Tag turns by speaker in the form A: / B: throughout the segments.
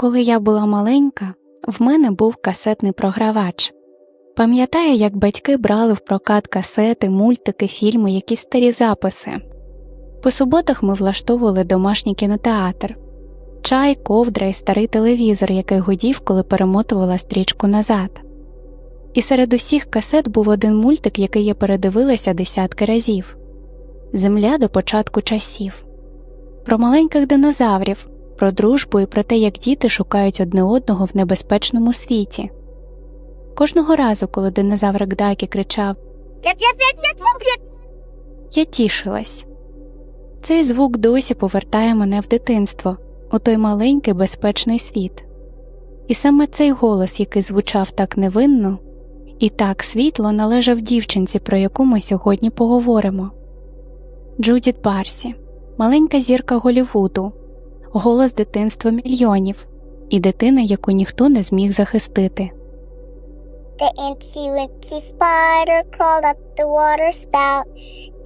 A: Коли я була маленька, в мене був касетний програвач. Пам'ятаю, як батьки брали в прокат касети, мультики, фільми, якісь старі записи. По суботах ми влаштовували домашній кінотеатр, чай, ковдра і старий телевізор, який гудів, коли перемотувала стрічку назад. І серед усіх касет був один мультик, який я передивилася десятки разів Земля до початку часів, про маленьких динозаврів, про дружбу і про те, як діти шукають одне одного в небезпечному світі. Кожного разу, коли динозаврик Дакі кричав я тішилась. Цей звук досі повертає мене в дитинство, у той маленький безпечний світ. І саме цей голос, який звучав так невинно, і так світло належав дівчинці, про яку ми сьогодні поговоримо. Джудіт Барсі, маленька зірка Голівуду, голос дитинства мільйонів і дитина, яку ніхто не зміг захистити.
B: The inchy winchy spider crawled up the water spout.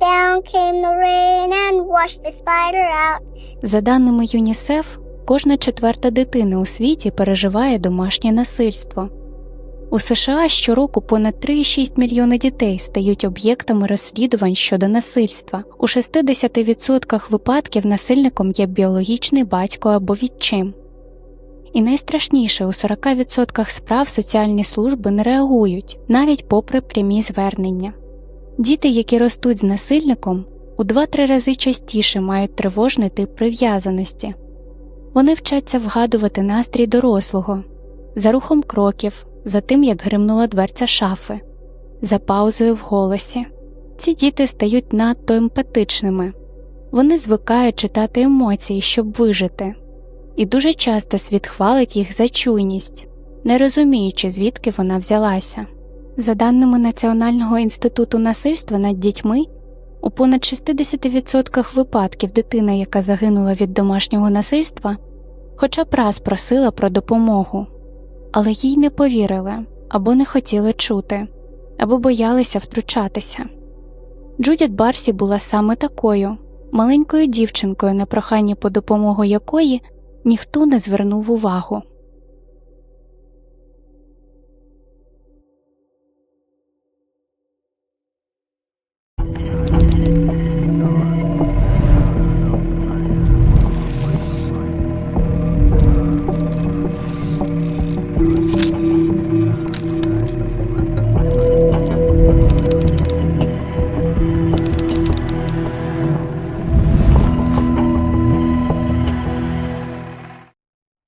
B: Down came the rain and washed the spider out.
A: За даними ЮНІСЕФ, кожна четверта дитина у світі переживає домашнє насильство. У США щороку понад 3,6 мільйони дітей стають об'єктами розслідувань щодо насильства. У 60% випадків насильником є біологічний батько або відчим. І найстрашніше у 40% справ соціальні служби не реагують, навіть попри прямі звернення. Діти, які ростуть з насильником, у 2-3 рази частіше мають тривожний тип прив'язаності. Вони вчаться вгадувати настрій дорослого за рухом кроків, за тим, як гримнула дверця шафи, за паузою в голосі. Ці діти стають надто емпатичними, вони звикають читати емоції, щоб вижити, і дуже часто світ хвалить їх за чуйність, не розуміючи, звідки вона взялася. За даними Національного інституту насильства над дітьми, у понад 60% випадків дитина, яка загинула від домашнього насильства, хоча б раз просила про допомогу, але їй не повірили або не хотіли чути, або боялися втручатися. Джудіт Барсі була саме такою маленькою дівчинкою, на прохання по допомогу якої ніхто не звернув увагу.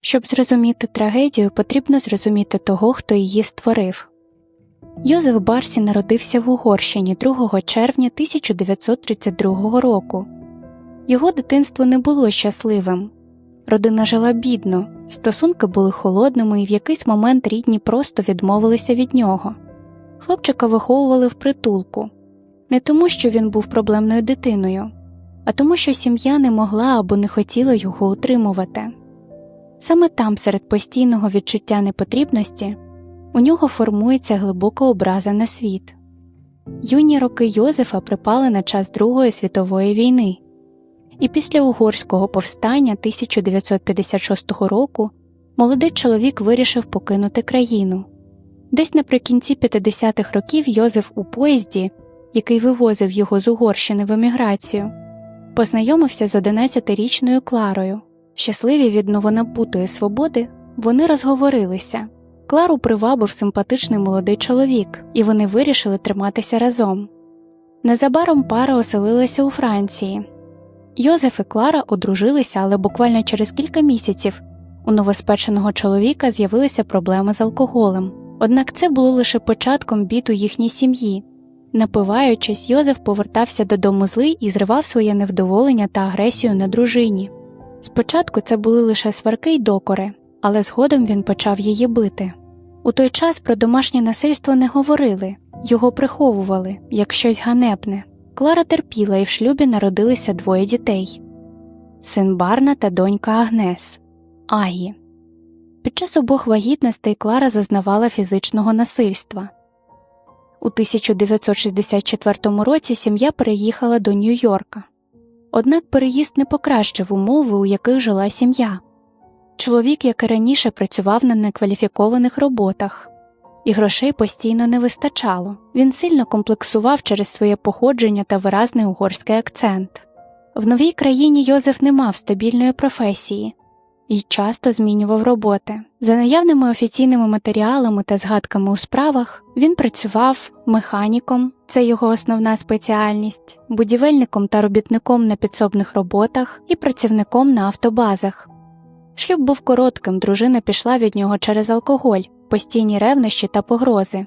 A: Щоб зрозуміти трагедію, потрібно зрозуміти того, хто її створив. Йозеф Барсі народився в Угорщині 2 червня 1932 року. Його дитинство не було щасливим. Родина жила бідно, стосунки були холодними, і в якийсь момент рідні просто відмовилися від нього. Хлопчика виховували в притулку не тому, що він був проблемною дитиною, а тому, що сім'я не могла або не хотіла його утримувати. Саме там, серед постійного відчуття непотрібності, у нього формується глибока образа на світ. Юні роки Йозефа припали на час Другої світової війни, і після угорського повстання 1956 року молодий чоловік вирішив покинути країну. Десь наприкінці 50-х років Йозеф у поїзді, який вивозив його з Угорщини в еміграцію, познайомився з 11-річною Кларою. Щасливі від новонабутої свободи, вони розговорилися. Клару привабив симпатичний молодий чоловік, і вони вирішили триматися разом. Незабаром пара оселилася у Франції. Йозеф і Клара одружилися, але буквально через кілька місяців у новоспеченого чоловіка з'явилися проблеми з алкоголем. Однак це було лише початком бід у їхній сім'ї. Напиваючись, Йозеф повертався додому злий і зривав своє невдоволення та агресію на дружині. Спочатку це були лише сварки й докори, але згодом він почав її бити. У той час про домашнє насильство не говорили, його приховували як щось ганебне. Клара терпіла і в шлюбі народилися двоє дітей син Барна та донька Агнес Агі. Під час обох вагітностей Клара зазнавала фізичного насильства. У 1964 році сім'я переїхала до Нью-Йорка. Однак переїзд не покращив умови, у яких жила сім'я. чоловік, як і раніше, працював на некваліфікованих роботах, і грошей постійно не вистачало. Він сильно комплексував через своє походження та виразний угорський акцент. В новій країні Йозеф не мав стабільної професії і часто змінював роботи. За наявними офіційними матеріалами та згадками у справах він працював механіком, це його основна спеціальність, будівельником та робітником на підсобних роботах і працівником на автобазах. Шлюб був коротким, дружина пішла від нього через алкоголь, постійні ревнощі та погрози.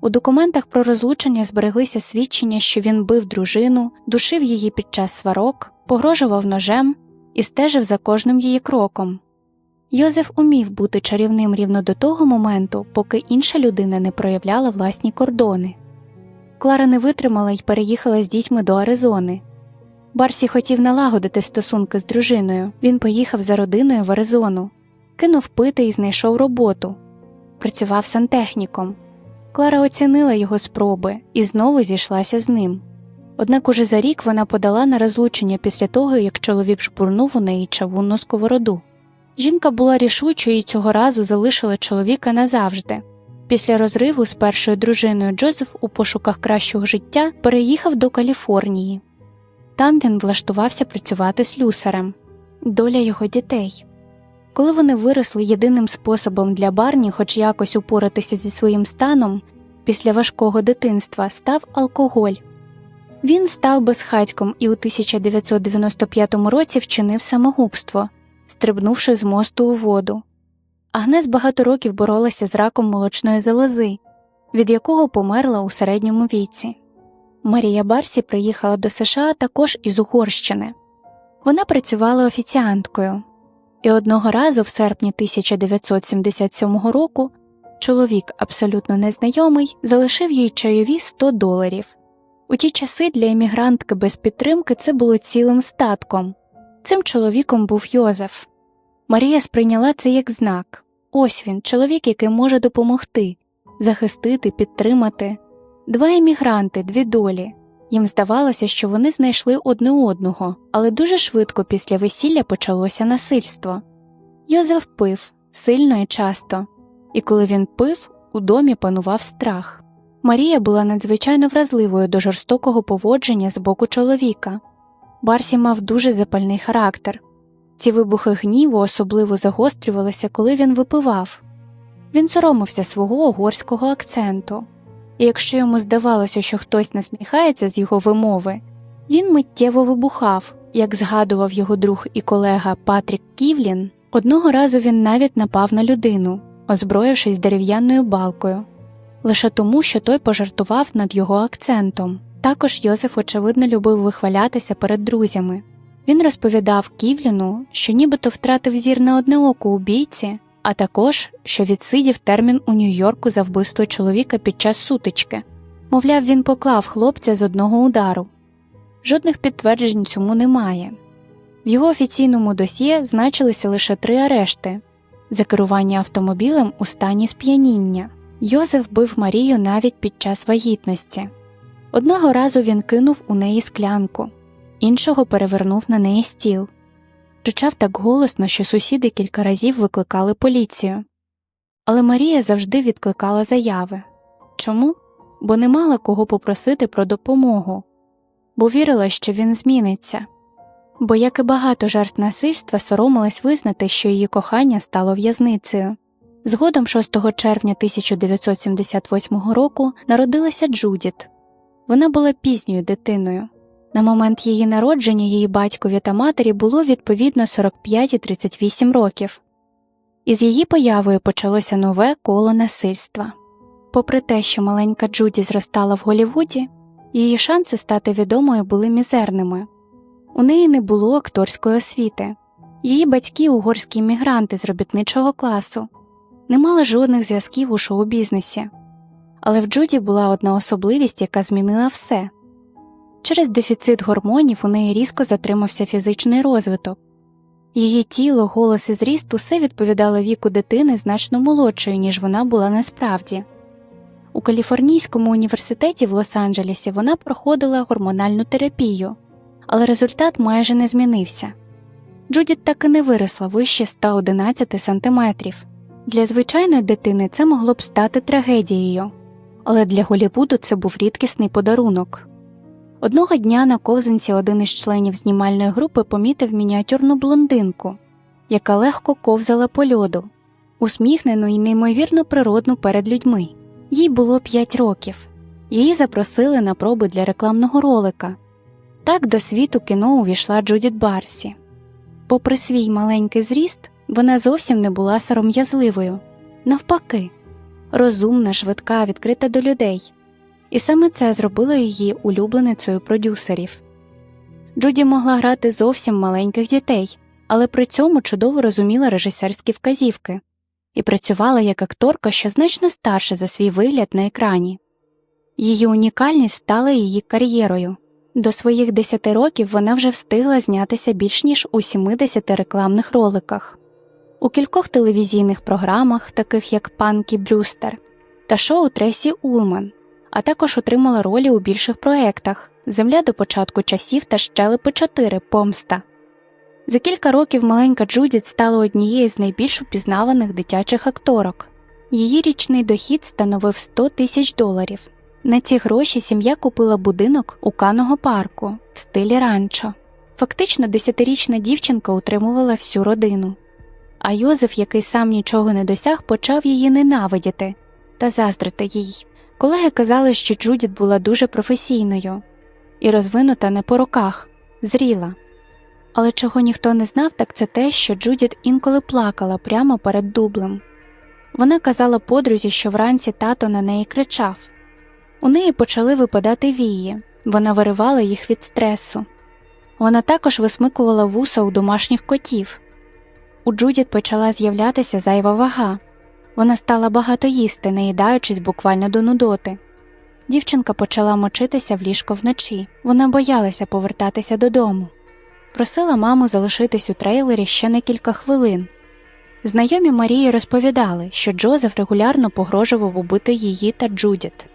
A: У документах про розлучення збереглися свідчення, що він бив дружину, душив її під час сварок, погрожував ножем і стежив за кожним її кроком. Йозеф умів бути чарівним рівно до того моменту, поки інша людина не проявляла власні кордони. Клара не витримала й переїхала з дітьми до Аризони. Барсі хотів налагодити стосунки з дружиною. Він поїхав за родиною в Аризону, кинув пити і знайшов роботу. Працював сантехніком. Клара оцінила його спроби і знову зійшлася з ним. Однак уже за рік вона подала на розлучення після того, як чоловік жбурнув у неї чавунну сковороду. Жінка була рішучою і цього разу залишила чоловіка назавжди. Після розриву з першою дружиною Джозеф у пошуках кращого життя переїхав до Каліфорнії. Там він влаштувався працювати слюсарем. Доля його дітей. Коли вони виросли єдиним способом для Барні, хоч якось упоратися зі своїм станом, після важкого дитинства став алкоголь. Він став безхатьком і у 1995 році вчинив самогубство, стрибнувши з мосту у воду. Агнес багато років боролася з раком молочної залози, від якого померла у середньому віці. Марія Барсі приїхала до США також із Угорщини. Вона працювала офіціанткою, і одного разу, в серпні 1977 року, чоловік, абсолютно незнайомий, залишив їй чайові 100 доларів. У ті часи для емігрантки без підтримки це було цілим статком. Цим чоловіком був Йозеф. Марія сприйняла це як знак ось він, чоловік, який може допомогти, захистити, підтримати. Два емігранти, дві долі. Їм здавалося, що вони знайшли одне одного, але дуже швидко після весілля почалося насильство. Йозеф пив сильно і часто, і коли він пив, у домі панував страх. Марія була надзвичайно вразливою до жорстокого поводження з боку чоловіка. Барсі мав дуже запальний характер. Ці вибухи гніву особливо загострювалися, коли він випивав. Він соромився свого угорського акценту, і якщо йому здавалося, що хтось насміхається з його вимови, він миттєво вибухав, як згадував його друг і колега Патрік Ківлін. Одного разу він навіть напав на людину, озброївшись дерев'яною балкою, лише тому, що той пожартував над його акцентом. Також Йозеф, очевидно, любив вихвалятися перед друзями. Він розповідав Ківліну, що нібито втратив зір на одне око у бійці, а також що відсидів термін у Нью-Йорку за вбивство чоловіка під час сутички. Мовляв, він поклав хлопця з одного удару. Жодних підтверджень цьому немає. В його офіційному досьє значилися лише три арешти за керування автомобілем у стані сп'яніння. Йозеф бив Марію навіть під час вагітності. Одного разу він кинув у неї склянку, іншого перевернув на неї стіл. Кричав так голосно, що сусіди кілька разів викликали поліцію. Але Марія завжди відкликала заяви. Чому? Бо не мала кого попросити про допомогу, бо вірила, що він зміниться. Бо, як і багато жертв насильства, соромилась визнати, що її кохання стало в'язницею. Згодом 6 червня 1978 року народилася Джудіт. Вона була пізньою дитиною. На момент її народження її батькові та матері було відповідно 45 і 38 років. Із її появою почалося нове коло насильства. Попри те, що маленька Джуді зростала в Голівуді, її шанси стати відомою були мізерними. У неї не було акторської освіти, її батьки угорські мігранти з робітничого класу, не мали жодних зв'язків у шоу-бізнесі. Але в Джуді була одна особливість, яка змінила все. Через дефіцит гормонів у неї різко затримався фізичний розвиток. Її тіло, голос і зріст усе відповідало віку дитини значно молодшої, ніж вона була насправді. У Каліфорнійському університеті в Лос-Анджелесі вона проходила гормональну терапію, але результат майже не змінився. Джудіт так і не виросла вище 111 сантиметрів. Для звичайної дитини це могло б стати трагедією, але для Голівуду це був рідкісний подарунок. Одного дня на ковзанці один із членів знімальної групи помітив мініатюрну блондинку, яка легко ковзала по льоду, усміхнену і неймовірно природну перед людьми. Їй було 5 років. Її запросили на проби для рекламного ролика. Так до світу кіно увійшла Джудіт Барсі. Попри свій маленький зріст, вона зовсім не була сором'язливою, навпаки, розумна, швидка, відкрита до людей, і саме це зробило її улюбленицею продюсерів. Джуді могла грати зовсім маленьких дітей, але при цьому чудово розуміла режисерські вказівки і працювала як акторка, що значно старша за свій вигляд на екрані. Її унікальність стала її кар'єрою. До своїх 10 років вона вже встигла знятися більш ніж у 70 рекламних роликах, у кількох телевізійних програмах, таких як Панкі Брюстер та шоу Тресі Улман, а також отримала ролі у більших проєктах Земля до початку часів та Щелепи 4 Помста. За кілька років маленька Джудіт стала однією з найбільш упізнаваних дитячих акторок. Її річний дохід становив 100 тисяч доларів. На ці гроші сім'я купила будинок у Каного парку в стилі ранчо. Фактично, десятирічна дівчинка утримувала всю родину. А Йозеф, який сам нічого не досяг, почав її ненавидіти та заздрити їй. Колеги казали, що Джудіт була дуже професійною і розвинута не по роках, зріла. Але чого ніхто не знав, так це те, що Джудіт інколи плакала прямо перед дублем. Вона казала подрузі, що вранці тато на неї кричав. У неї почали випадати вії, вона виривала їх від стресу. Вона також висмикувала вуса у домашніх котів. У Джудіт почала з'являтися зайва вага. Вона стала багато їсти, наїдаючись буквально до нудоти. Дівчинка почала мочитися в ліжко вночі. Вона боялася повертатися додому. Просила маму залишитись у трейлері ще на кілька хвилин. Знайомі Марії розповідали, що Джозеф регулярно погрожував убити її та Джудіт.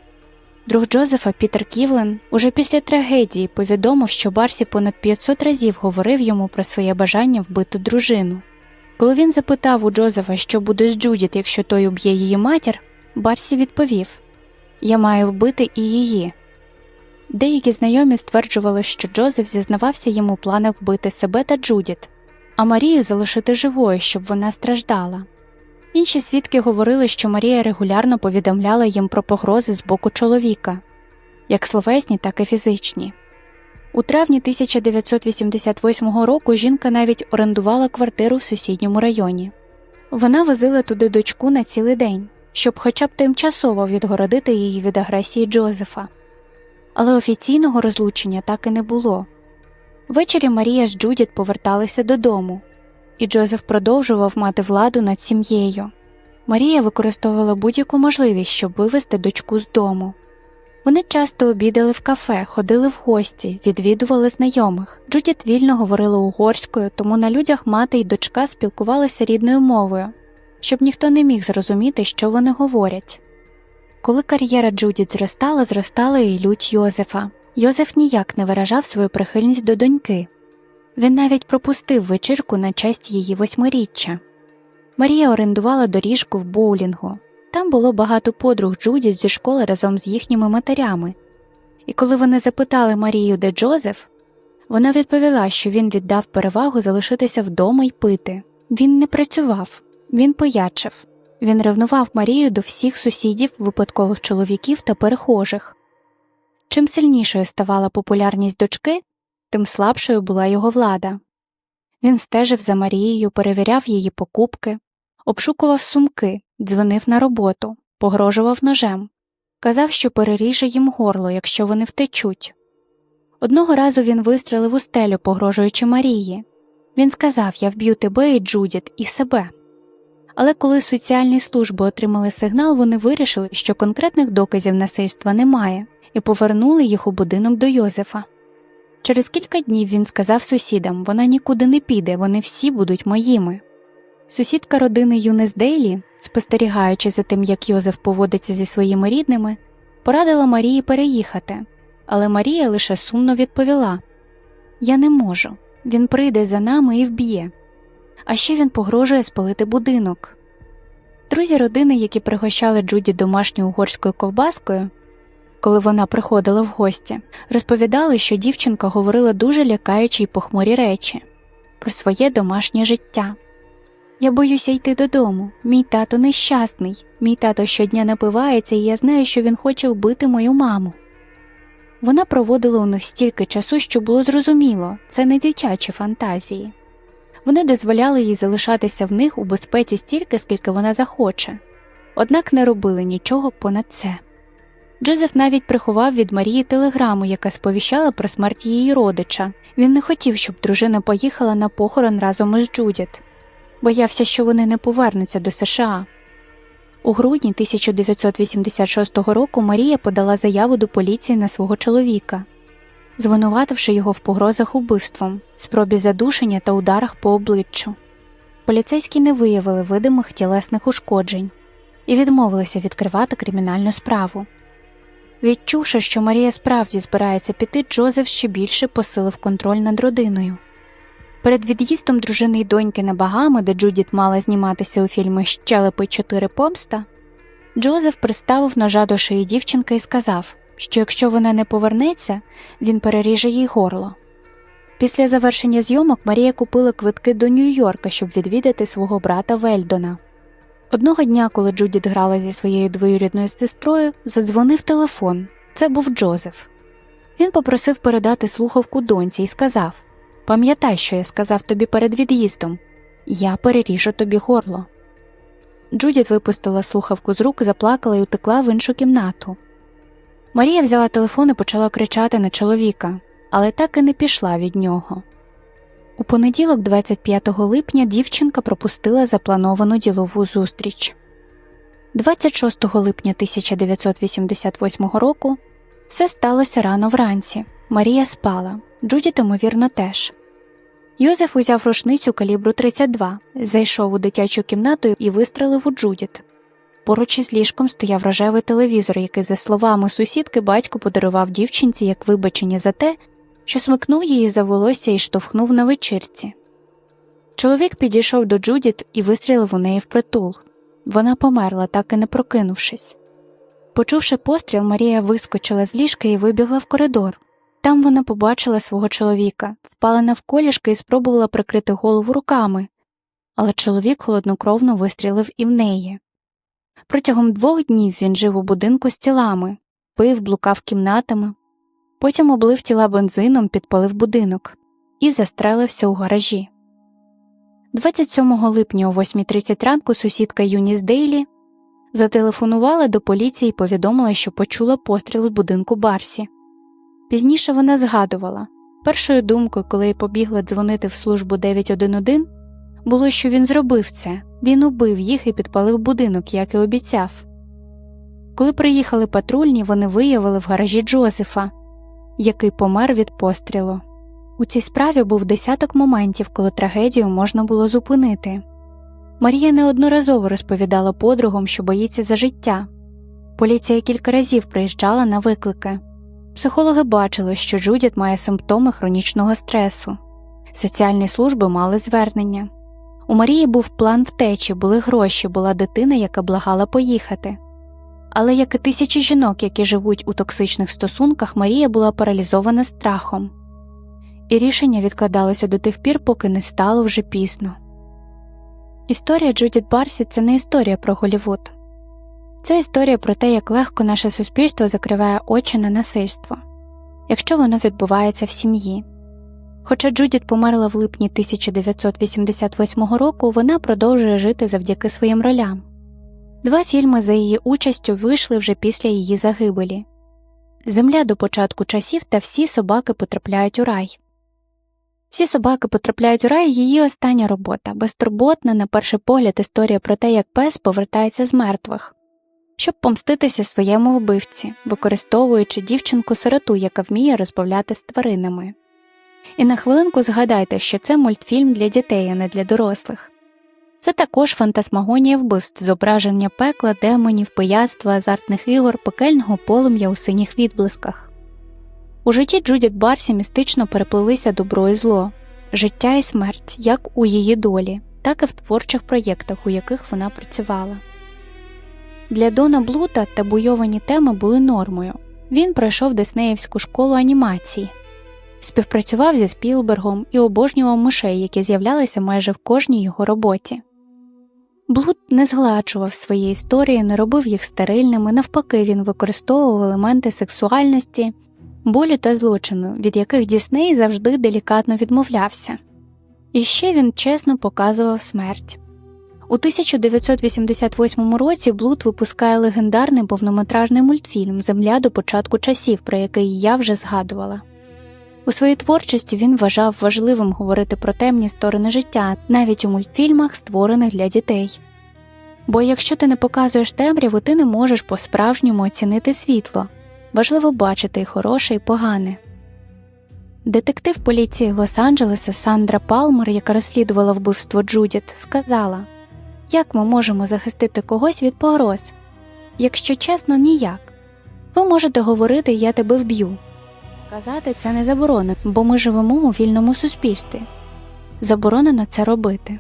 A: Друг Джозефа Пітер Ківлен уже після трагедії повідомив, що Барсі понад 500 разів говорив йому про своє бажання вбити дружину. Коли він запитав у Джозефа, що буде з Джудіт, якщо той уб'є її матір, Барсі відповів Я маю вбити і її. Деякі знайомі стверджували, що Джозеф зізнавався йому у вбити себе та Джудіт, а Марію залишити живою, щоб вона страждала. Інші свідки говорили, що Марія регулярно повідомляла їм про погрози з боку чоловіка, як словесні, так і фізичні. У травні 1988 року жінка навіть орендувала квартиру в сусідньому районі. Вона возила туди дочку на цілий день, щоб хоча б тимчасово відгородити її від агресії Джозефа. Але офіційного розлучення так і не було. Ввечері Марія з Джудіт поверталися додому, і Джозеф продовжував мати владу над сім'єю. Марія використовувала будь-яку можливість, щоб вивезти дочку з дому. Вони часто обідали в кафе, ходили в гості, відвідували знайомих. Джудіт вільно говорила угорською, тому на людях мати й дочка спілкувалися рідною мовою, щоб ніхто не міг зрозуміти, що вони говорять. Коли кар'єра Джудіт зростала, зростала і лють Йозефа. Йозеф ніяк не виражав свою прихильність до доньки. Він навіть пропустив вечірку на честь її восьмиріччя. Марія орендувала доріжку в боулінгу. Там було багато подруг Джудіт зі школи разом з їхніми матерями. І коли вони запитали Марію, де Джозеф, вона відповіла, що він віддав перевагу залишитися вдома й пити. Він не працював, він поячив. Він ревнував Марію до всіх сусідів, випадкових чоловіків та перехожих. Чим сильнішою ставала популярність дочки, тим слабшою була його влада. Він стежив за Марією, перевіряв її покупки, обшукував сумки, дзвонив на роботу, погрожував ножем, казав, що переріже їм горло, якщо вони втечуть. Одного разу він вистрелив у стелю, погрожуючи Марії. Він сказав Я вб'ю тебе і Джудіт, і себе. Але коли соціальні служби отримали сигнал, вони вирішили, що конкретних доказів насильства немає, і повернули їх у будинок до Йозефа. Через кілька днів він сказав сусідам вона нікуди не піде, вони всі будуть моїми. Сусідка родини Юнес Дейлі, спостерігаючи за тим, як Йозеф поводиться зі своїми рідними, порадила Марії переїхати, але Марія лише сумно відповіла Я не можу, він прийде за нами і вб'є. А ще він погрожує спалити будинок. Друзі родини, які пригощали Джуді домашньою угорською ковбаскою, коли вона приходила в гості, розповідали, що дівчинка говорила дуже лякаючі й похмурі речі про своє домашнє життя. Я боюся йти додому. Мій тато нещасний. Мій тато щодня напивається, і я знаю, що він хоче вбити мою маму. Вона проводила у них стільки часу, що було зрозуміло це не дитячі фантазії. Вони дозволяли їй залишатися в них у безпеці стільки, скільки вона захоче, однак не робили нічого понад це. Джозеф навіть приховав від Марії телеграму, яка сповіщала про смерть її родича. Він не хотів, щоб дружина поїхала на похорон разом із Джудіт, боявся, що вони не повернуться до США. У грудні 1986 року Марія подала заяву до поліції на свого чоловіка, звинувативши його в погрозах убивством, спробі задушення та ударах по обличчю. Поліцейські не виявили видимих тілесних ушкоджень і відмовилися відкривати кримінальну справу. Відчувши, що Марія справді збирається піти, Джозеф ще більше посилив контроль над родиною. Перед від'їздом дружини й доньки на Багами, де Джудіт мала зніматися у фільмі Щелепи 4 помста, Джозеф приставив ножа до шиї дівчинки і сказав, що якщо вона не повернеться, він переріже їй горло. Після завершення зйомок Марія купила квитки до Нью-Йорка, щоб відвідати свого брата Вельдона. Одного дня, коли Джудіт грала зі своєю двоюрідною сестрою, задзвонив телефон. Це був Джозеф. Він попросив передати слухавку доньці і сказав Пам'ятай, що я сказав тобі перед від'їздом я переріжу тобі горло. Джудіт випустила слухавку з рук, заплакала і утекла в іншу кімнату. Марія взяла телефон і почала кричати на чоловіка, але так і не пішла від нього. У понеділок, 25 липня, дівчинка пропустила заплановану ділову зустріч. 26 липня 1988 року все сталося рано вранці. Марія спала, Джудіт, ймовірно, теж. Йозеф узяв рушницю калібру 32, зайшов у дитячу кімнату і вистрелив у Джудіт. Поруч із ліжком стояв рожевий телевізор, який, за словами сусідки, батько подарував дівчинці як вибачення за те, що смикнув її за волосся і штовхнув на вечірці. Чоловік підійшов до Джудіт і вистрілив у неї впритул. Вона померла, так і не прокинувшись. Почувши постріл, Марія вискочила з ліжка і вибігла в коридор. Там вона побачила свого чоловіка, впала навколішки і спробувала прикрити голову руками, але чоловік холоднокровно вистрілив і в неї. Протягом двох днів він жив у будинку з тілами, пив, блукав кімнатами, потім облив тіла бензином, підпалив будинок і застрелився у гаражі. 27 липня о 8.30 ранку сусідка Юніс Дейлі зателефонувала до поліції і повідомила, що почула постріл з будинку Барсі. Пізніше вона згадувала першою думкою, коли я побігла дзвонити в службу 911, було, що він зробив це він убив їх і підпалив будинок, як і обіцяв. Коли приїхали патрульні, вони виявили в гаражі Джозефа, який помер від пострілу. У цій справі був десяток моментів, коли трагедію можна було зупинити. Марія неодноразово розповідала подругам, що боїться за життя. Поліція кілька разів приїжджала на виклики. Психологи бачили, що Джудіт має симптоми хронічного стресу. Соціальні служби мали звернення. У Марії був план втечі, були гроші, була дитина, яка благала поїхати. Але як і тисячі жінок, які живуть у токсичних стосунках, Марія була паралізована страхом, і рішення відкладалося до тих пір, поки не стало вже пізно. Історія Джудіт Барсі це не історія про Голівуд. Це історія про те, як легко наше суспільство закриває очі на насильство, якщо воно відбувається в сім'ї. Хоча Джудіт померла в липні 1988 року, вона продовжує жити завдяки своїм ролям. Два фільми за її участю вийшли вже після її загибелі Земля до початку часів та всі собаки потрапляють у рай. Всі собаки потрапляють у рай її остання робота, безтурботна, на перший погляд, історія про те, як пес повертається з мертвих, щоб помститися своєму вбивці, використовуючи дівчинку сироту, яка вміє розмовляти з тваринами. І на хвилинку згадайте, що це мультфільм для дітей, а не для дорослих. Це також фантасмагонія вбивств, зображення пекла, демонів, пияцтва, азартних ігор, пекельного полум'я у синіх відблисках. У житті Джудіт Барсі містично переплилися добро і зло. життя і смерть як у її долі, так і в творчих проєктах, у яких вона працювала. Для Дона Блута табуйовані теми були нормою. Він пройшов Диснеївську школу анімації, співпрацював зі Спілбергом і обожнював мишей, які з'являлися майже в кожній його роботі. Блуд не згладжував свої історії, не робив їх стерильними, навпаки, він використовував елементи сексуальності, болю та злочину, від яких Дісней завжди делікатно відмовлявся. І ще він чесно показував смерть. У 1988 році Блуд випускає легендарний повнометражний мультфільм Земля до початку часів, про який я вже згадувала. У своїй творчості він вважав важливим говорити про темні сторони життя, навіть у мультфільмах, створених для дітей. Бо якщо ти не показуєш темряву, ти не можеш по-справжньому оцінити світло важливо бачити і хороше, і погане. Детектив поліції Лос-Анджелеса Сандра Палмер, яка розслідувала вбивство Джудіт, сказала Як ми можемо захистити когось від погроз? Якщо чесно, ніяк. Ви можете говорити Я тебе вб'ю. Казати це не заборонено, бо ми живемо у вільному суспільстві. Заборонено це робити.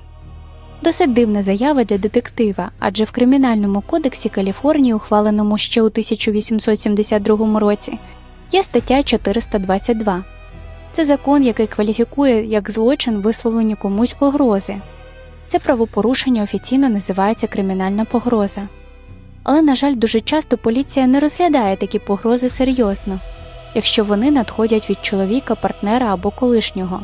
A: Досить дивна заява для детектива, адже в Кримінальному кодексі Каліфорнії, ухваленому ще у 1872 році, є стаття 422. Це закон, який кваліфікує як злочин висловлення комусь погрози. Це правопорушення офіційно називається кримінальна погроза. Але, на жаль, дуже часто поліція не розглядає такі погрози серйозно, якщо вони надходять від чоловіка, партнера або колишнього.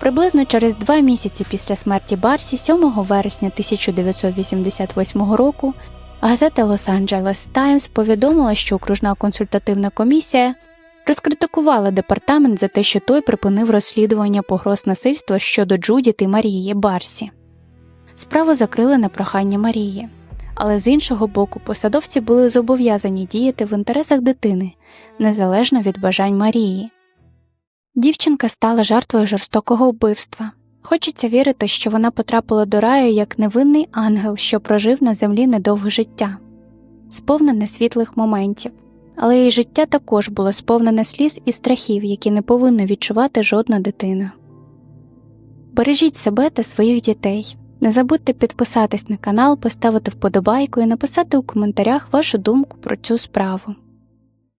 A: Приблизно через два місяці після смерті Барсі, 7 вересня 1988 року, газета Los-Angeles Times повідомила, що окружна консультативна комісія розкритикувала департамент за те, що той припинив розслідування погроз насильства щодо Джудіт і Марії Барсі. Справу закрили на прохання Марії, але з іншого боку, посадовці були зобов'язані діяти в інтересах дитини незалежно від бажань Марії. Дівчинка стала жертвою жорстокого вбивства. Хочеться вірити, що вона потрапила до раю як невинний ангел, що прожив на землі недовге життя, сповнене світлих моментів, але її життя також було сповнене сліз і страхів, які не повинна відчувати жодна дитина. Бережіть себе та своїх дітей. Не забудьте підписатись на канал, поставити вподобайку і написати у коментарях вашу думку про цю справу.